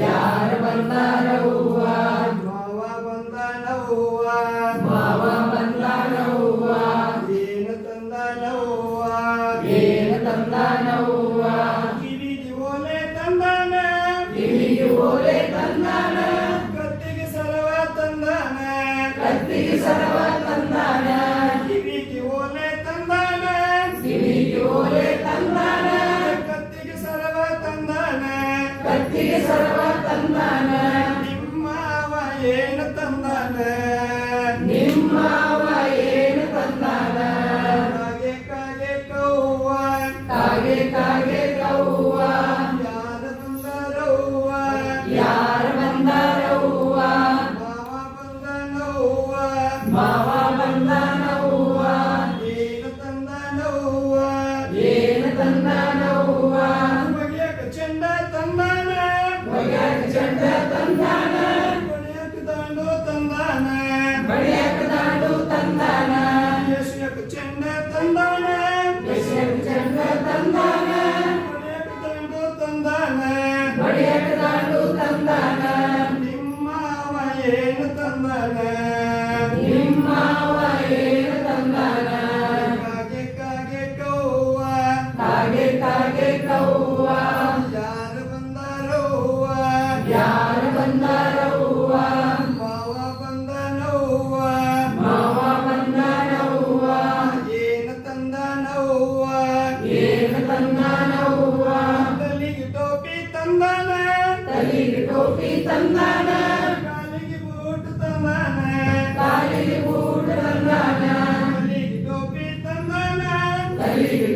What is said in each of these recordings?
ಯಾರ ಬಂದಾರವ್ವ ಮಾವ ಬಂದನವ್ವ ಮಾವ ಬಂದಾರವ್ವ ಏನು ತಂದನವ್ವ ಏನು ತಂದಾನವ್ವ ಕಿವಿಗೆ ಓಲೆ ತಂದಾನ ಕಿವಿಗೆ ಓಲೆ ತಂದಾನ ಕತ್ತಿಗೆ ಸರವ ತಂದಾನ ಕತ್ತಿಗೆ ಸರವ ಸರವ ತಂದಾನ ನಿಮ್ಮವ ಏನು ತಂದಾನ? ನಿಮ್ಮವ ತಂದಾನ ನಿಮ್ಮವ ಏನು ತಂದಾನ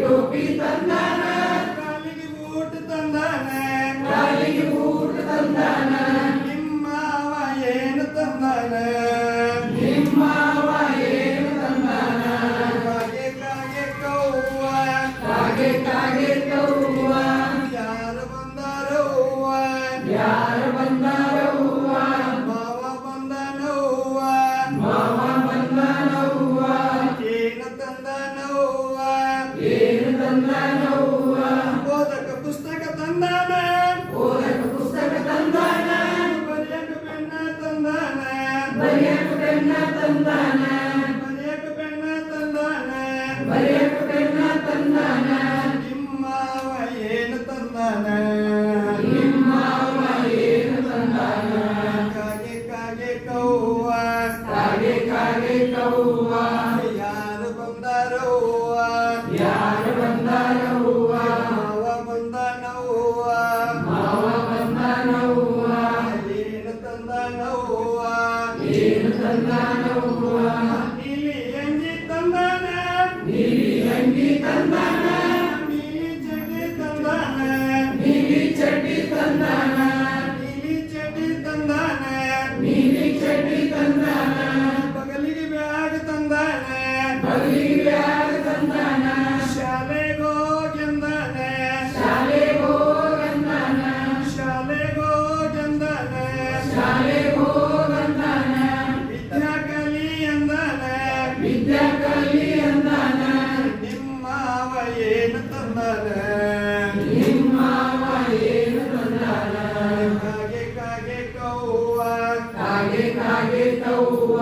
ಟೋಪಿ ತಂದಾನ ಕಾಲಿಗೆ ಬೂಟ್ ತಂದಾನ ಕಾಲಿಗೆ ಬೂಟ್ ತಂದಾನ ನಿಮ್ಮವ ಏನು ತಂದಾನ ನಿಮ್ಮವ ಏನು ತಂದಾನ ಕಾಗೆ ಕಾಗೆ ಕವ್ವ ಕಾಗೆ ಕಾಗೆ ಕವ್ವ ಯಾರು ಬಂದಾರವ್ವ ಯಾರ ಬರೆಯಕ ಪೆನ್ನ ತಂದಾನ ಬರೆಯಕ ಬೆನ್ನ ತಂದಾನ ಬರೆಯಕ ಪೆನ್ನ ತಂದಾನ ನಿಮ್ಮವ ಏನು ತಂದಾನ ನಿಮ್ಮವ ಏನು ತಂದಾನ ಕಾಗೆ ಕಾಗೆ ಕವ್ವ ಕಾಗೆ ಕಾಗೆ ಕವ್ವ ಯಾರು ಬಂದಾರವ್ವ ಯಾರು ಬಂದಾರವ್ವ నీలి చెడ్డి తందాన నీలి ಕಾಗೆ ಕಾಗೆ ಕವ್ವ ಕಾಗೆ ಕಾಗೆ ಕವ್ವ